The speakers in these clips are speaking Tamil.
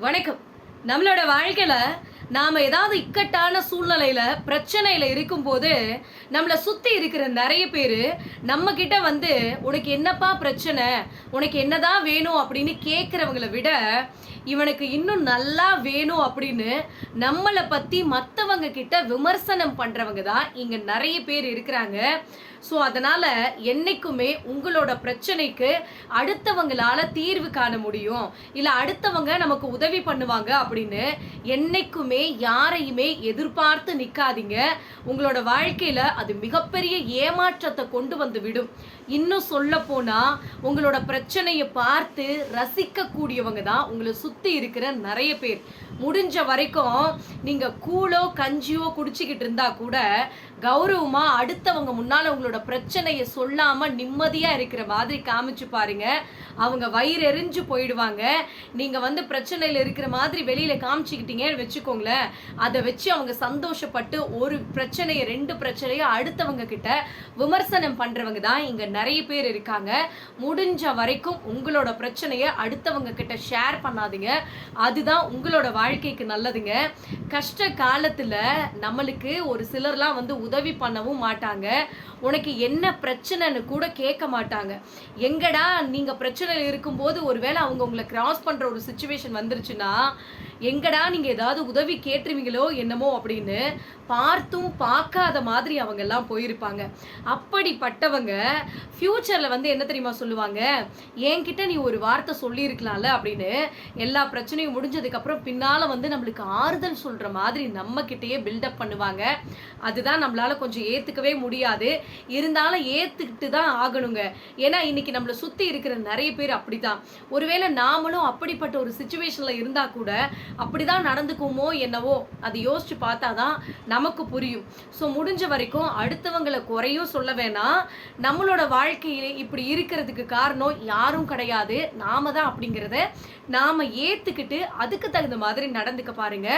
வணக்கம். நம்மளோட வாழ்க்கையில் நாம் ஏதாவது இக்கட்டான சூழ்நிலையில் பிரச்சனையில் இருக்கும்போது நம்மளை சுற்றி இருக்கிற நிறைய பேர் நம்மக்கிட்ட வந்து உனக்கு என்னப்பா பிரச்சனை? உனக்கு என்னதான் வேணும்? அப்படின்னு கேட்குறவங்களை விட இவனுக்கு இன்னும் நல்லா வேணும் அப்படின்னு நம்மளை பற்றி மற்றவங்க கிட்ட விமர்சனம் பண்ணுறவங்க தான் இங்கே நிறைய பேர் இருக்கிறாங்க. ஸோ அதனால் என்னைக்குமே உங்களோட பிரச்சனைக்கு அடுத்தவங்களால தீர்வு காண முடியும். இல்லை அடுத்தவங்க நமக்கு உதவி பண்ணுவாங்க அப்படின்னு என்றைக்குமே யாரையுமே எதிர்பார்த்து நிற்காதீங்க உங்களோட வாழ்க்கையில் அது மிகப்பெரிய ஏமாற்றத்தை கொண்டு வந்து விடும். இன்னும் சொல்ல போனால் உங்களோட பிரச்சனையை பார்த்து ரசிக்கக்கூடியவங்க தான் உங்களை சுற்றி இருக்கிற நிறைய பேர். முடிஞ்ச வரைக்கும் நீங்க கூழோ கஞ்சியோ குடிச்சிக்கிட்டு இருந்தா கூட கௌரவமா அடுத்தவங்க முன்னால உங்களோட பிரச்சனையை சொல்லாம நிம்மதியா இருக்கிற மாதிரி காமிச்சு பாருங்க. அவங்க வயிறு எரிஞ்சு போயிடுவாங்க. நீங்க வந்து பிரச்சனையில இருக்கிற மாதிரி வெளியில காமிச்சுக்கிட்டீங்கன்னு வச்சுக்கோங்களேன். அதை வச்சு அவங்க சந்தோஷப்பட்டு ஒரு பிரச்சனையை ரெண்டு பிரச்சனையை அடுத்தவங்க கிட்ட விமர்சனம் பண்றவங்க தான் இங்க நிறைய பேர் இருக்காங்க. முடிஞ்ச வரைக்கும் உங்களோட பிரச்சனையை அடுத்தவங்க கிட்ட ஷேர் பண்ணாதீங்க. அதுதான் உங்களோட வாழ்க்கைக்கு நல்லதுங்க. கஷ்ட காலத்துல நம்மளுக்கு ஒரு சிலர்லாம் வந்து உதவி பண்ணவும் மாட்டாங்க. உனக்கு என்ன பிரச்சனைன்னு கூட கேட்க மாட்டாங்க. எங்கடா நீங்கள் பிரச்சனையில் இருக்கும்போது ஒருவேளை அவங்க உங்களை கிராஸ் பண்ணுற ஒரு சுச்சுவேஷன் வந்துருச்சுன்னா எங்கடா நீங்கள் ஏதாவது உதவி கேட்டுருவீங்களோ என்னமோ அப்படின்னு பார்த்தும் பார்க்காத மாதிரி அவங்க எல்லாம் போயிருப்பாங்க. அப்படிப்பட்டவங்க ஃப்யூச்சரில் வந்து என்ன தெரியுமா சொல்லுவாங்க? என்கிட்ட நீ ஒரு வார்த்தை சொல்லியிருக்கலாம்ல அப்படின்னு எல்லா பிரச்சனையும் முடிஞ்சதுக்கப்புறம் பின்னால் வந்து நம்மளுக்கு ஆறுதல் சொல்கிற மாதிரி நம்மக்கிட்டேயே பில்டப் பண்ணுவாங்க. அதுதான் நம்மளால் கொஞ்சம் ஏற்றுக்கவே முடியாது. இருந்தாலும் ஏத்துக்கிட்டு தான் ஆகணுங்க. ஏன்னா இன்னைக்கு நம்மளை சுத்தி இருக்கிற நிறைய பேர் அப்படிதான் ஒருவேளை நாமளும் அப்படிப்பட்ட ஒரு சுச்சுவேஷன்ல இருந்தா கூட அப்படிதான் நடந்துக்குமோ என்னவோ அதை யோசிச்சு பார்த்தா தான் நமக்கு புரியும். ஸோ முடிஞ்ச வரைக்கும் அடுத்தவங்களை குறையும் சொல்ல வேணாம். நம்மளோட வாழ்க்கையில இப்படி இருக்கிறதுக்கு காரணம் யாரும் கிடையாது. நாம தான் அப்படிங்கிறத நாம ஏத்துக்கிட்டு அதுக்கு தகுந்த மாதிரி நடந்துக்க பாருங்க.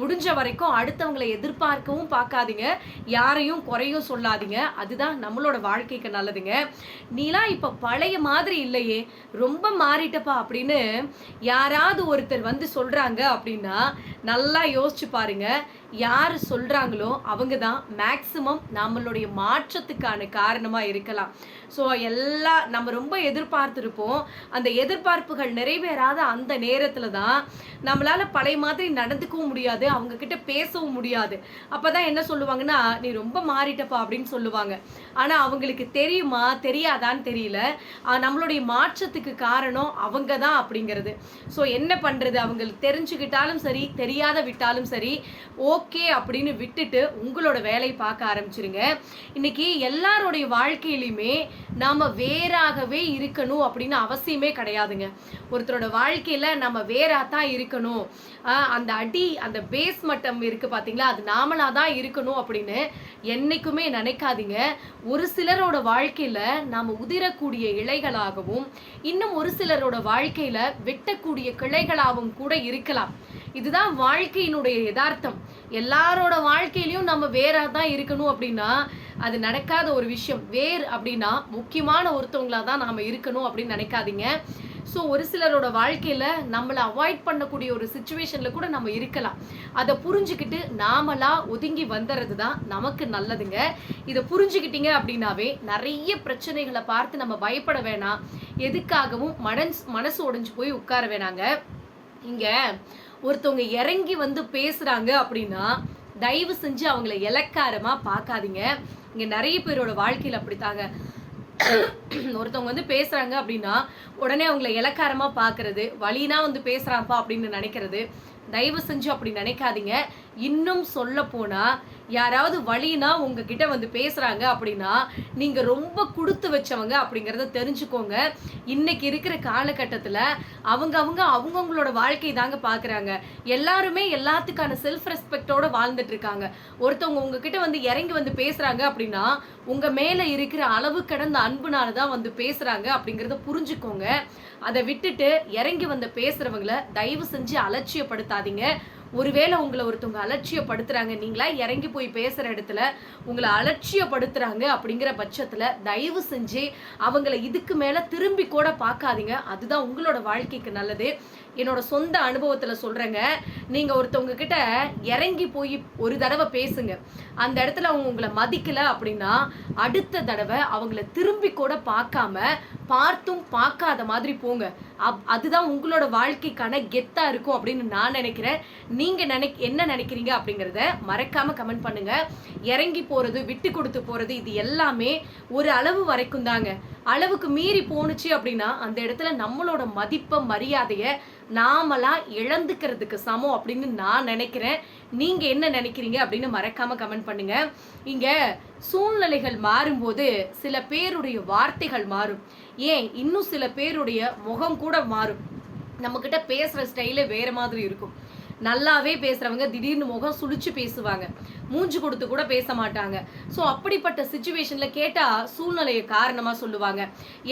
முடிஞ்ச வரைக்கும் அடுத்தவங்களை எதிர்பார்க்கவும் பார்க்காதீங்க. யாரையும் குறையும் சொல்லாதீங்க. அதுதான் நம்மளோட வாழ்க்கைக்கு நல்லதுங்க. நீலாம் இப்போ பழைய மாதிரி இல்லையே ரொம்ப மாறிட்டப்பா அப்படின்னு யாராவது ஒருத்தர் வந்து சொல்கிறாங்க அப்படின்னா நல்லா யோசிச்சு பாருங்க. யார் சொல்கிறாங்களோ அவங்க தான் மேக்சிமம் நம்மளுடைய மாற்றத்துக்கான காரணமாக இருக்கலாம். ஸோ எல்லா நம்ம ரொம்ப எதிர்பார்த்துருப்போம். அந்த எதிர்பார்ப்புகள் நிறைவேறாத அந்த நேரத்தில் தான் நம்மளால் பழைய மாதிரி நடந்துக்கவும் முடியாது அவங்கக்கிட்ட பேசவும் முடியாது. அப்போ தான் என்ன சொல்லுவாங்கன்னா நீ ரொம்ப மாறிட்டப்பா அப்படின்னு சொல்லுவாங்க. ஆனால் அவங்களுக்கு தெரியுமா தெரியாதான்னு தெரியல. நம்மளுடைய மாற்றத்துக்கு காரணம் அவங்க தான் அப்படிங்கிறது. ஸோ என்ன பண்ணுறது அவங்களுக்கு தெரிஞ்சுக்கிட்டாலும் சரி தெரியாத விட்டாலும் சரி ஓகே அப்படின்னு விட்டுட்டு உங்களோட வேலையை பார்க்க ஆரம்பிச்சிருங்க. இன்னைக்கு எல்லாருடைய வாழ்க்கையிலையுமே நாம் வேறாகவே இருக்கணும் அப்படின்னு அவசியமே கிடையாதுங்க. ஒருத்தரோட வாழ்க்கையில் நம்ம வேறாக தான் இருக்கணும். அந்த அடி அந்த பேஸ் மட்டம் இருக்குது பார்த்தீங்களா அது நாமளாக தான் இருக்கணும் அப்படின்னு என்றைக்குமே நினைக்காதீங்க. ஒரு சிலரோட வாழ்க்கையில நாம உதிரக்கூடிய இலைகளாகவும் இன்னும் ஒரு சிலரோட வாழ்க்கையில வெட்டக்கூடிய கிளைகளாகவும் கூட இருக்கலாம். இதுதான் வாழ்க்கையினுடைய யதார்த்தம். எல்லாரோட வாழ்க்கையிலையும் நம்ம வேறா தான் இருக்கணும் அப்படின்னா அது நடக்காத ஒரு விஷயம். வேர் அப்படின்னா முக்கியமான ஒருத்தவங்களா தான் நாம இருக்கணும் அப்படின்னு நினைக்காதீங்க. ஸோ ஒரு சிலரோட வாழ்க்கையில நம்மளை அவாய்ட் பண்ணக்கூடிய ஒரு சுச்சுவேஷன்ல கூட நம்ம இருக்கலாம். அதை புரிஞ்சுக்கிட்டு நாமளா ஒதுங்கி வந்துறது தான் நமக்கு நல்லதுங்க. இதை புரிஞ்சுக்கிட்டீங்க அப்படின்னாவே நிறைய பிரச்சனைகளை பார்த்து நம்ம பயப்பட வேணாம். எதுக்காகவும் மனஸ் மனசு உடைஞ்சு போய் உட்கார வேணாங்க. இங்க ஒருத்தவங்க இறங்கி வந்து பேசுறாங்க அப்படின்னா தயவு செஞ்சு அவங்கள இலக்காரமாக பார்க்காதீங்க. இங்க நிறைய பேரோட வாழ்க்கையில அப்படித்தாங்க. ஒருத்தவங்க வந்து பேசுறாங்க அப்படின்னா உடனே அவங்கள இலக்காரமா பாக்குறது வழினா வந்து பேசுறாப்பா அப்படின்னு நினைக்கிறது. தயவு செஞ்சு அப்படி நினைக்காதீங்க. இன்னும் சொல்ல போனா யாராவது வழினா உங்ககிட்ட வந்து பேசுறாங்க அப்படின்னா நீங்க ரொம்ப கொடுத்து வச்சவங்க அப்படிங்கிறத தெரிஞ்சுக்கோங்க. இன்னைக்கு இருக்கிற காலகட்டத்தில் அவங்க அவங்க அவங்கவுங்களோட வாழ்க்கை தாங்க பாக்குறாங்க. எல்லாருமே எல்லாத்துக்கான செல்ஃப் ரெஸ்பெக்டோட வாழ்ந்துட்டு இருக்காங்க. ஒருத்தவங்க உங்ககிட்ட வந்து இறங்கி வந்து பேசுறாங்க அப்படின்னா உங்க மேல இருக்கிற அளவு கடந்த அன்புனால தான் வந்து பேசுறாங்க அப்படிங்கிறத புரிஞ்சுக்கோங்க. அதை விட்டுட்டு இறங்கி வந்து பேசுறவங்கள தயவு செஞ்சு அலட்சியப்படுத்தாதீங்க. ஒருவேளை உங்களை ஒருத்தவங்க அலட்சியப்படுத்துறாங்க நீங்களா இறங்கி போய் பேசுற இடத்துல உங்களை அலட்சியப்படுத்துறாங்க அப்படிங்கிற பட்சத்துல தயவு செஞ்சு அவங்கள இதுக்கு மேல திரும்பி கூட பார்க்காதீங்க. அதுதான் உங்களோட வாழ்க்கைக்கு நல்லது. என்னோட சொந்த அனுபவத்தில் சொல்கிறேங்க நீங்கள் ஒருத்தவங்க கிட்ட இறங்கி போய் ஒரு தடவை பேசுங்க. அந்த இடத்துல அவங்க உங்களை மதிக்கலை அப்படின்னா அடுத்த தடவை அவங்கள திரும்பி கூட பார்க்காம பார்த்தும் பார்க்காத மாதிரி போங்க. அப் அதுதான் உங்களோட வாழ்க்கைக்கான கெத்தாக இருக்கும் அப்படின்னு நான் நினைக்கிறேன். நீங்கள் நினை என்ன நினைக்கிறீங்க அப்படிங்கிறத மறக்காமல் கமெண்ட் பண்ணுங்கள் இறங்கி போகிறது விட்டு கொடுத்து போகிறது இது எல்லாமே ஒரு அளவு வரைக்கும் தாங்க. அளவுக்கு மீறி போணுச்சு அப்படின்னா அந்த இடத்துல நம்மளோட மதிப்பை மரியாதையை நாமலாம் இழந்துக்கிறதுக்கு சமம் அப்படின்னு நான் நினைக்கிறேன். நீங்கள் என்ன நினைக்கிறீங்க அப்படின்னு மறக்காமல் கமெண்ட் பண்ணுங்கள் இங்கே சூழ்நிலைகள் மாறும்போது சில பேருடைய வார்த்தைகள் மாறும். ஏன் இன்னும் சில பேருடைய முகம் கூட மாறும். நம்மக்கிட்ட பேசுகிற ஸ்டைலே வேறு மாதிரி இருக்கும். நல்லாவே பேசுறவங்க திடீர்னு முகம் சுழிச்சு பேசுவாங்க. மூஞ்சி கொடுத்து கூட பேச மாட்டாங்க. ஸோ அப்படிப்பட்ட சுச்சுவேஷன்ல கேட்டா சூழ்நிலையை காரணமா சொல்லுவாங்க.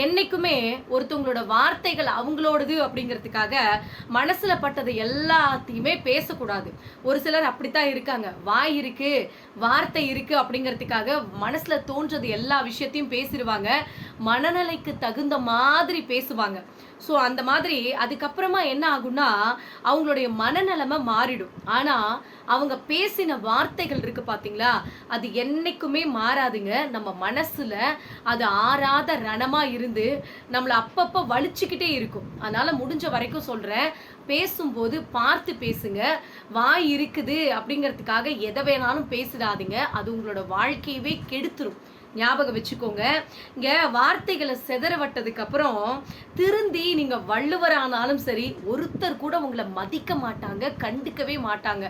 என்னைக்குமே ஒருத்தவங்களோட வார்த்தைகள் அவங்களோடது அப்படிங்கிறதுக்காக மனசுல பட்டதை எல்லாத்தையுமே பேசக்கூடாது. ஒரு சிலர் அப்படித்தான் இருக்காங்க. வாய் இருக்கு வார்த்தை இருக்கு அப்படிங்கிறதுக்காக மனசுல தோன்றது எல்லா விஷயத்தையும் பேசிடுவாங்க. மனநிலைக்கு தகுந்த மாதிரி பேசுவாங்க. ஸோ அந்த மாதிரி அதுக்கப்புறமா என்ன ஆகும்னா அவங்களுடைய மனநிலைமை மாறிடும். ஆனால் அவங்க பேசின வார்த்தைகள் இருக்குது பார்த்தீங்களா அது என்றைக்குமே மாறாதுங்க. நம்ம மனசுல அது ஆறாத ரணமா இருந்து நம்மளை அப்பப்போ வலிச்சுக்கிட்டே இருக்கும். அதனால முடிஞ்ச வரைக்கும் சொல்றேன். பேசும்போது பார்த்து பேசுங்க. வாய் இருக்குது அப்படிங்கிறதுக்காக எதை வேணாலும் பேசிடாதீங்க. அது உங்களோட வாழ்க்கையவே கெடுத்துரும். ஞாபகம் வச்சுக்கோங்க. இங்கே வார்த்தைகளை செதற அப்புறம் திருந்தி நீங்கள் வள்ளுவரானாலும் சரி ஒருத்தர் கூட உங்களை மதிக்க மாட்டாங்க கண்டுக்கவே மாட்டாங்க.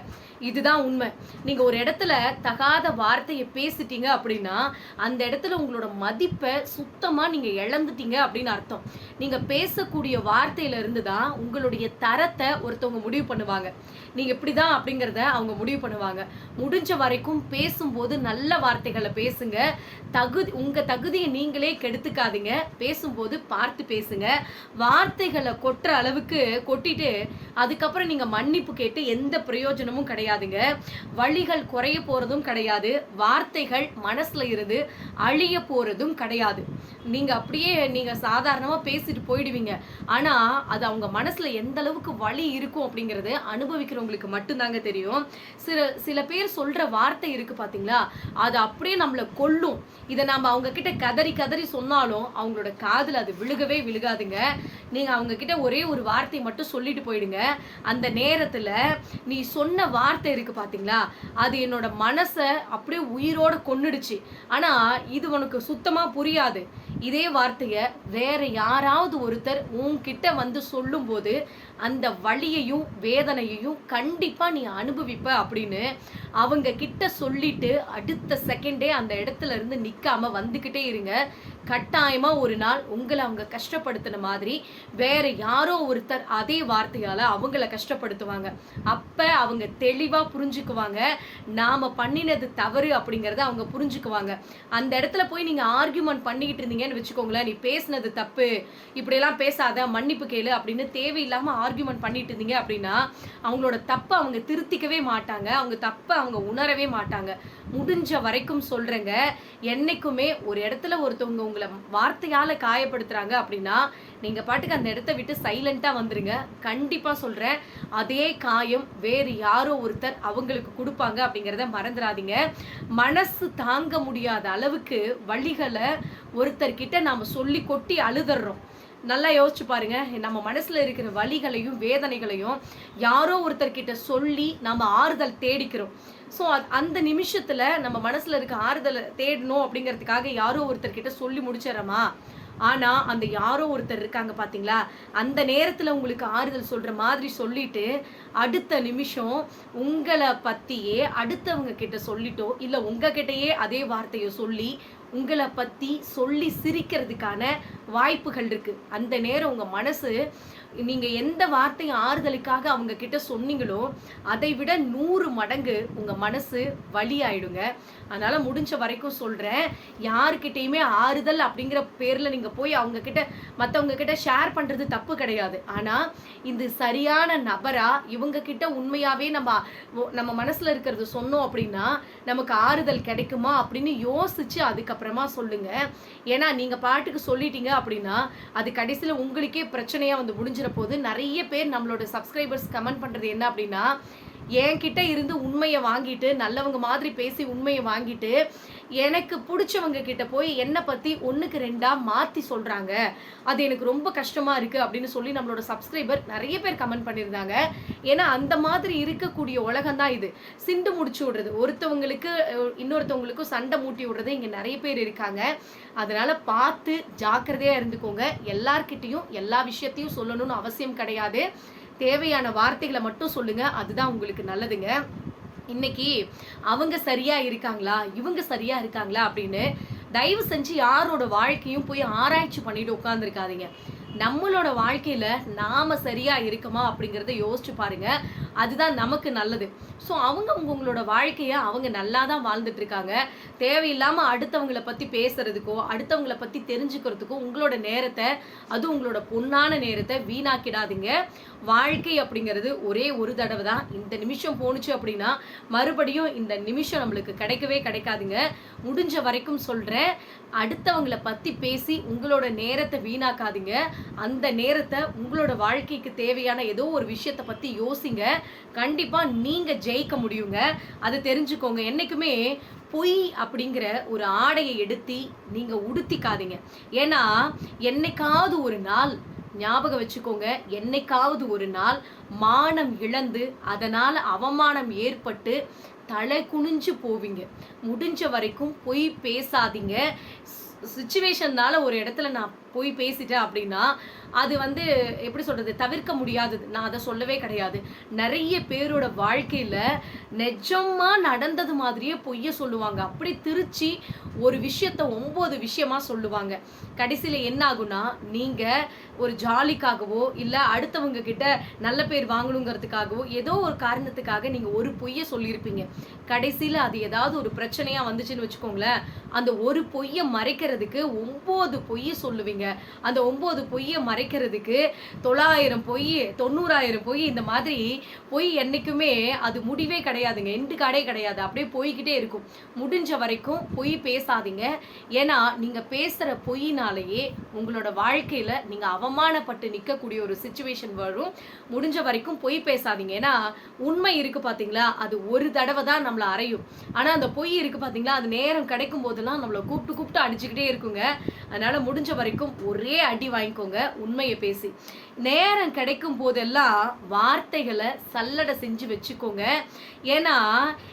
இதுதான் உண்மை. நீங்கள் ஒரு இடத்துல தகாத வார்த்தையை பேசிட்டீங்க அப்படின்னா அந்த இடத்துல உங்களோட மதிப்பை சுத்தமாக நீங்கள் இழந்துட்டீங்க அப்படின்னு அர்த்தம். நீங்கள் பேசக்கூடிய வார்த்தையில இருந்து தான் உங்களுடைய தரத்தை ஒருத்தவங்க முடிவு பண்ணுவாங்க. நீங்கள் இப்படி தான் அப்படிங்கிறத அவங்க முடிவு பண்ணுவாங்க. முடிஞ்ச வரைக்கும் பேசும்போது நல்ல வார்த்தைகளை பேசுங்க. தகுதி உங்கள் தகுதியை நீங்களே கெடுத்துக்காதீங்க. பேசும்போது பார்த்து பேசுங்க. வார்த்தைகளை கொட்டுற அளவுக்கு கொட்டிட்டு அதுக்கப்புறம் நீங்க மன்னிப்பு கேட்டு எந்த பிரயோஜனமும் கிடையாதுங்க. வழிகள் குறைய போறதும் கிடையாது. வார்த்தைகள் மனசுல இருந்து அழிய போறதும் கிடையாது. நீங்க அப்படியே நீங்க சாதாரணமா பேசிட்டு போயிடுவீங்க. ஆனா அது அவங்க மனசுல எந்த அளவுக்கு வலி இருக்கும் அப்படிங்கறது அனுபவிக்கிறவங்களுக்கு மட்டும்தாங்க தெரியும். சில சில பேர் சொல்ற வார்த்தை இருக்கு பாத்தீங்களா? அது அப்படியே நம்மளை கொல்லும். இதை நம்ம அவங்க கிட்ட கதறி கதறி சொன்னாலும் அவங்களோட காதில் அது விழுகவே விழுகாதுங்க. நீங்க அவங்க கிட்ட ஒரே ஒரு வார்த்தை மட்டும் சொல்லிட்டு போயிடுங்க. அந்த நேரத்துல நீ சொன்ன வார்த்தை இருக்கு பாத்தீங்களா? அது என்னோட மனசை அப்படியே உயிரோட கொன்னுடுச்சு. ஆனா இது உனக்கு சுத்தமா புரியாது. இதே வார்த்தைய வேற யாராவது ஒருத்தர் உன்கிட்ட வந்து சொல்லும்போது அந்த வழியையும் வேதனையையும் கண்டிப்பாக நீ அனுபவிப்ப அப்படின்னு அவங்க கிட்ட சொல்லிட்டு அடுத்த செகண்டே அந்த இடத்துல இருந்து நிற்காம வந்துக்கிட்டே இருங்க. கட்டாயமாக ஒரு நாள் உங்களை அவங்க கஷ்டப்படுத்தின மாதிரி வேற யாரோ ஒருத்தர் அதே வார்த்தையால் அவங்கள கஷ்டப்படுத்துவாங்க. அப்போ அவங்க தெளிவாக புரிஞ்சுக்குவாங்க. நாம் பண்ணினது தவறு அப்படிங்கிறத அவங்க புரிஞ்சுக்குவாங்க. அந்த இடத்துல போய் நீங்கள் ஆர்கியூமெண்ட் பண்ணிக்கிட்டு இருந்தீங்கன்னு வச்சுக்கோங்களேன். நீ பேசினது தப்பு. இப்படியெல்லாம் பேசாத மன்னிப்பு கேளு அப்படின்னு தேவையில்லாம ஆர்கியூமெண்ட் பண்ணிட்டு இருந்தீங்க அப்படின்னா அவங்களோட தப்பை அவங்க திருத்திக்கவே மாட்டாங்க. அவங்க தப்பை அவங்க உணரவே மாட்டாங்க. முடிஞ்ச வரைக்கும் சொல்கிறேங்க என்னைக்குமே ஒரு இடத்துல ஒருத்தவங்க உங்களை வார்த்தையால் காயப்படுத்துறாங்க அப்படின்னா நீங்கள் பாட்டுக்கு அந்த இடத்த விட்டு சைலண்ட்டாக வந்துடுங்க கண்டிப்பாக சொல்கிறேன் அதே காயம் வேறு யாரோ ஒருத்தர் அவங்களுக்கு கொடுப்பாங்க அப்படிங்கிறத மறந்துடாதீங்க. மனசு தாங்க முடியாத அளவுக்கு வழிகளை ஒருத்தர்கிட்ட நாம் சொல்லி கொட்டி அழுதுறோம் நல்லா யோசிச்சு பாருங்க. நம்ம மனசுல இருக்கிற வலிகளையும் வேதனைகளையும் யாரோ ஒருத்தர்கிட்ட சொல்லி நம்ம ஆறுதல் தேடிக்கிறோம். ஸோ அந்த நிமிஷத்துல நம்ம மனசுல இருக்க ஆறுதலை தேடணும் அப்படிங்கிறதுக்காக யாரோ ஒருத்தர்கிட்ட சொல்லி முடிச்சிடறோமா? ஆனா அந்த யாரோ ஒருத்தர் இருக்காங்க பாத்தீங்களா? அந்த நேரத்துல உங்களுக்கு ஆறுதல் சொல்ற மாதிரி சொல்லிட்டு அடுத்த நிமிஷம் உங்களை பத்தியே அடுத்தவங்க கிட்ட சொல்லிட்டோ இல்ல உங்ககிட்டயே அதே வார்த்தையை சொல்லி உங்களை பற்றி சொல்லி சிரிக்கிறதுக்கான வாய்ப்புகள் இருக்குது அந்த நேரம் உங்கள் மனசு நீங்கள் எந்த வார்த்தை ஆறுதலுக்காக அவங்க கிட்ட சொன்னீங்களோ அதை விட நூறு மடங்கு உங்கள் மனசு வலி ஆயிடுங்க அதனால் முடிஞ்ச வரைக்கும் சொல்கிறேன் யாருக்கிட்டேயுமே ஆறுதல் அப்படிங்கிற பேரில் நீங்கள் போய் அவங்க கிட்ட கிட்ட ஷேர் பண்ணுறது தப்பு கிடையாது. ஆனால் இது சரியான நபராக இவங்க கிட்ட நம்ம நம்ம மனசில் இருக்கிறது சொன்னோம் அப்படின்னா நமக்கு ஆறுதல் கிடைக்குமா அப்படின்னு யோசிச்சு அதுக்கப்புறமா சொல்லுங்க. ஏன்னா நீங்கள் பாட்டுக்கு சொல்லிட்டீங்க அப்படின்னா அது கடைசியில் உங்களுக்கே பிரச்சனையாக வந்து முடிஞ்சு முடிஞ்சிட போது நிறைய பேர் நம்மளோட சப்ஸ்கிரைபர்ஸ் கமெண்ட் பண்ணுறது என்ன அப்படின்னா என்கிட்ட இருந்து உண்மையை வாங்கிட்டு நல்லவங்க மாதிரி பேசி உண்மையை வாங்கிட்டு எனக்கு பிடிச்சவங்க கிட்ட போய் என்னை பற்றி ஒன்றுக்கு ரெண்டாக மாற்றி சொல்கிறாங்க அது எனக்கு ரொம்ப கஷ்டமாக இருக்குது அப்படின்னு சொல்லி நம்மளோட சப்ஸ்கிரைபர் நிறைய பேர் கமெண்ட் பண்ணியிருந்தாங்க. ஏன்னா அந்த மாதிரி இருக்கக்கூடிய உலகம் தான் இது. சிண்டு முடிச்சு விடுறது. ஒருத்தவங்களுக்கு இன்னொருத்தவங்களுக்கும் சண்டை மூட்டி விடுறது இங்கே நிறைய பேர் இருக்காங்க. அதனால் பார்த்து ஜாக்கிரதையாக இருந்துக்கோங்க. எல்லார்கிட்டேயும் எல்லா விஷயத்தையும் சொல்லணும்னு அவசியம் கிடையாது. தேவையான வார்த்தைகளை மட்டும் சொல்லுங்கள் அதுதான் உங்களுக்கு நல்லதுங்க. இன்னைக்கு அவங்க சரியா இருக்காங்களா? இவங்க சரியா இருக்காங்களா? அப்படின்னு தயவு செஞ்சு யாரோட வாழ்க்கையும் போய் ஆராய்ச்சி பண்ணிட்டு உட்காந்துருக்காதீங்க நம்மளோட வாழ்க்கையில நாம சரியா இருக்கோமா அப்படிங்கிறத யோசிச்சு பாருங்க. அதுதான் நமக்கு நல்லது. ஸோ அவங்க உங்களோட வாழ்க்கையை அவங்க நல்லா தான் வாழ்ந்துட்டு இருக்காங்க தேவையில்லாம அடுத்தவங்கள பற்றி பேசுறதுக்கோ அடுத்தவங்கள பற்றி தெரிஞ்சுக்கிறதுக்கோ உங்களோட நேரத்தை அது உங்களோட பொண்ணான நேரத்தை வீணாக்கிடாதீங்க. வாழ்க்கை அப்படிங்கிறது ஒரே ஒரு தடவை தான் இந்த நிமிஷம் போணுச்சு அப்படின்னா மறுபடியும் இந்த நிமிஷம் நம்மளுக்கு கிடைக்கவே கிடைக்காதுங்க. முடிஞ்ச வரைக்கும் சொல்கிறேன் அடுத்தவங்கள பற்றி பேசி உங்களோட நேரத்தை வீணாக்காதீங்க. அந்த நேரத்தை உங்களோட வாழ்க்கைக்கு தேவையான ஏதோ ஒரு விஷயத்தை பற்றி யோசிங்க. கண்டிப்பாக நீங்கள் ஜெயிக்க முடியுங்க. அது தெரிஞ்சுக்கோங்க. என்னைக்குமே பொய் அப்படிங்கிற ஒரு ஆடையை எடுத்து நீங்கள் உடுத்திக்காதீங்க. ஏன்னா என்னைக்காவது ஒரு நாள் ஞாபகம் வச்சுக்கோங்க என்னைக்காவது ஒரு நாள் மானம் இழந்து அதனால் அவமானம் ஏற்பட்டு தலை குனிஞ்சு போவீங்க. முடிஞ்ச வரைக்கும் பொய் பேசாதீங்க. சுச்சுவேஷன்னால ஒரு இடத்துல நான் போய் பேசிட்டேன் அப்படின்னா அது வந்து எப்படி சொல்கிறது தவிர்க்க முடியாதது. நான் அதை சொல்லவே கிடையாது. நிறைய பேரோட வாழ்க்கையில் நிஜமாக நடந்தது மாதிரியே பொய்ய சொல்லுவாங்க. அப்படி திருச்சி ஒரு விஷயத்த ஒம்பது விஷயமா சொல்லுவாங்க. கடைசியில் என்ன ஆகுனா நீங்கள் ஒரு ஜாலிக்காகவோ இல்லை அடுத்தவங்க கிட்ட நல்ல பேர் வாங்கணுங்கிறதுக்காகவோ ஏதோ ஒரு காரணத்துக்காக நீங்கள் ஒரு பொய்யை சொல்லியிருப்பீங்க. கடைசியில் அது ஏதாவது ஒரு பிரச்சனையாக வந்துச்சுன்னு வச்சுக்கோங்களேன். அந்த ஒரு பொய்யை மறைக்கிறதுக்கு ஒம்பது பொய்யை சொல்லுவீங்க. அந்த ஒம்பது பொய்யை மறைக்கிறதுக்கு தொள்ளாயிரம் பொய் தொண்ணூறாயிரம் பொய் இந்த மாதிரி பொய் என்னைக்குமே அது முடிவே கிடையாதுங்க. எண்டு காடே கிடையாது. அப்படியே போய்கிட்டே இருக்கும். முடிஞ்ச வரைக்கும் பொய் பேசாதீங்க. ஏன்னா நீங்கள் பேசுகிற பொய்னாலேயே உங்களோட வாழ்க்கையில் நீங்கள் அவமானப்பட்டு நிற்கக்கூடிய ஒரு சுச்சுவேஷன் வரும். முடிஞ்ச வரைக்கும் பொய் பேசாதீங்க. ஏன்னா உண்மை இருக்குது பார்த்தீங்களா அது ஒரு தடவை தான் நம்மளை அறையும். ஆனால் அந்த பொய் இருக்குது பார்த்தீங்களா அது நேரம் கிடைக்கும் போதெல்லாம் நம்மள கூப்பிட்டு கூப்பிட்டு அடிச்சுக்கிட்டே இருக்குங்க. அதனால் முடிஞ்ச வரைக்கும் ஒரே அடி வாங்கிக்கோங்க உண்மையை பேசி. நேரம் கிடைக்கும் போதெல்லாம் வார்த்தைகளை சல்லடை செஞ்சு வச்சுக்கோங்க. ஏன்னா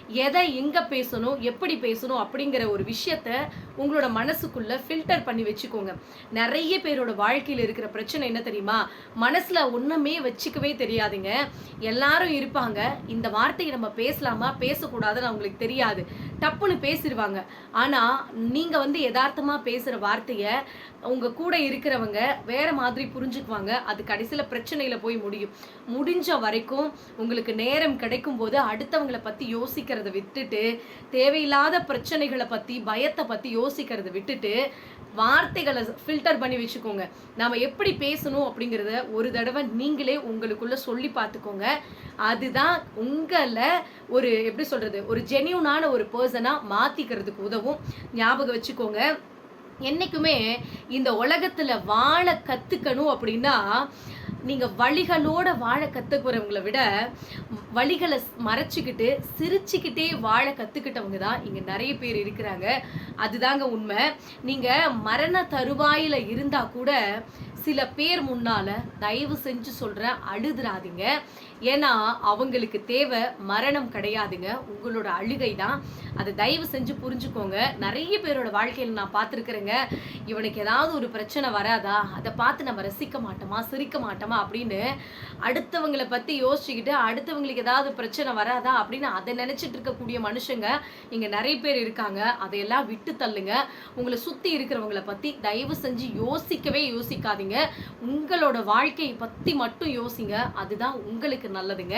எதை எங்க பேசணும் எப்படி பேசணும் அப்படிங்கிற ஒரு விஷயத்த உங்களோட மனசுக்குள்ள ஃபில்டர் பண்ணி வச்சுக்கோங்க. நிறைய பேரோட வாழ்க்கையில இருக்கிற பிரச்சனை என்ன தெரியுமா? மனசுல ஒன்றுமே வச்சுக்கவே தெரியாதுங்க. எல்லாரும் இருப்பாங்க. இந்த வார்த்தையை நம்ம பேசலாமா? பேசக்கூடாதுன்னு அவங்களுக்கு தெரியாது. டப்புன்னு பேசிடுவாங்க. ஆனா நீங்க வந்து யதார்த்தமாக பேசுற வார்த்தையை உங்க கூட கூட இருக்கிறவங்க வேற மாதிரி புரிஞ்சுக்குவாங்க. அது கடைசியில் பிரச்சனையில் போய் முடியும். முடிஞ்ச வரைக்கும் உங்களுக்கு நேரம் கிடைக்கும் போது அடுத்தவங்களை பற்றி யோசிக்கிறத விட்டுட்டு தேவையில்லாத பிரச்சனைகளை பற்றி பயத்தை பற்றி யோசிக்கிறத விட்டுட்டு வார்த்தைகளை ஃபில்டர் பண்ணி வச்சுக்கோங்க. நாம் எப்படி பேசணும் அப்படிங்கிறத ஒரு தடவை நீங்களே உங்களுக்குள்ளே சொல்லி பார்த்துக்கோங்க. அதுதான் உங்களை ஒரு எப்படி சொல்கிறது ஒரு ஜெனியூனான ஒரு பர்சனாக மாற்றிக்கிறதுக்கு உதவும். ஞாபகம் வச்சுக்கோங்க. என்னைக்குமே இந்த உலகத்தில் வாழ கற்றுக்கணும் அப்படின்னா நீங்கள் வழிகளோட வாழ கற்றுக்கிறவங்களை விட வழிகளை மறைச்சிக்கிட்டு சிரிச்சுக்கிட்டே வாழ கற்றுக்கிட்டவங்க தான் இங்கே நிறைய பேர் இருக்கிறாங்க. அதுதாங்க உண்மை. நீங்கள் மரண தருவாயில் இருந்தால் கூட சில பேர் முன்னால தயவு செஞ்சு சொல்கிறேன் அழுதுறாதீங்க. ஏன்னா அவங்களுக்கு தேவை மரணம் கிடையாதுங்க. உங்களோட அழுகை தான் அதை தயவு செஞ்சு புரிஞ்சுக்கோங்க. நிறைய பேரோட வாழ்க்கையில் நான் பார்த்துருக்குறேங்க. இவனுக்கு ஏதாவது ஒரு பிரச்சனை வராதா? அதை பார்த்து நம்ம ரசிக்க மாட்டோமா? சிரிக்க மாட்டோமா? அப்படின்னு அடுத்தவங்களை பற்றி யோசிச்சுக்கிட்டு அடுத்தவங்களுக்கு ஏதாவது பிரச்சனை வராதா? அப்படின்னு அதை நினச்சிட்டு இருக்கக்கூடிய மனுஷங்க இங்கே நிறைய பேர் இருக்காங்க. அதையெல்லாம் விட்டு தள்ளுங்க. உங்களை சுற்றி இருக்கிறவங்கள பற்றி தயவு செஞ்சு யோசிக்கவே யோசிக்காதீங்க. உங்களோட வாழ்க்கையை பற்றி மட்டும் யோசிங்க. அதுதான் உங்களுக்கு நல்லதுங்க.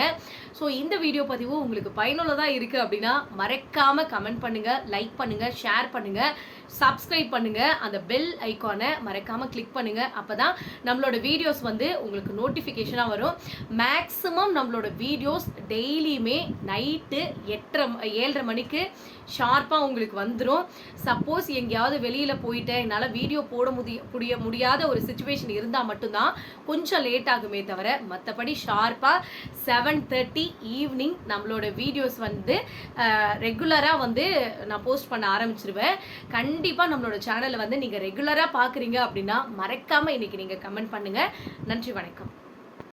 ஸோ இந்த வீடியோ பதிவு உங்களுக்கு பயனுள்ளதாக இருக்குது அப்படின்னா மறக்காமல் கமெண்ட் பண்ணுங்க லைக் பண்ணுங்க ஷேர் பண்ணுங்க. சப்ஸ்கிரைப் பண்ணுங்க. அந்த பெல் ஐக்கானை மறக்காம கிளிக் பண்ணுங்க. அப்பதான் நம்மளோட வீடியோஸ் வந்து உங்களுக்கு நோட்டிஃபிகேஷனாக வரும். மேக்ஸிமம் நம்மளோட வீடியோஸ் டெய்லியுமே நைட்டு எட்டரை ஏழரை மணிக்கு ஷார்ப்பாக உங்களுக்கு வந்துடும் சப்போஸ் எங்கேயாவது வெளியில் போயிட்டேன். என்னால் வீடியோ போட முடிய முடிய முடியாத ஒரு சுச்சுவேஷன் இருந்தால் மட்டும்தான் கொஞ்சம் லேட் ஆகுமே தவிர மற்றபடி ஷார்ப்பாக செவன் தேர்ட்டி ஈவினிங் நம்மளோட வீடியோஸ் வந்து ரெகுலராக வந்து நான் போஸ்ட் பண்ண ஆரம்பிச்சிருவேன். கண்டிப்பாக நம்மளோட சேனலை வந்து நீங்கள் ரெகுலராக பார்க்குறீங்க அப்படின்னா மறக்காமல் இன்னைக்கு நீங்கள் கமெண்ட் பண்ணுங்கள் நன்றி வணக்கம்.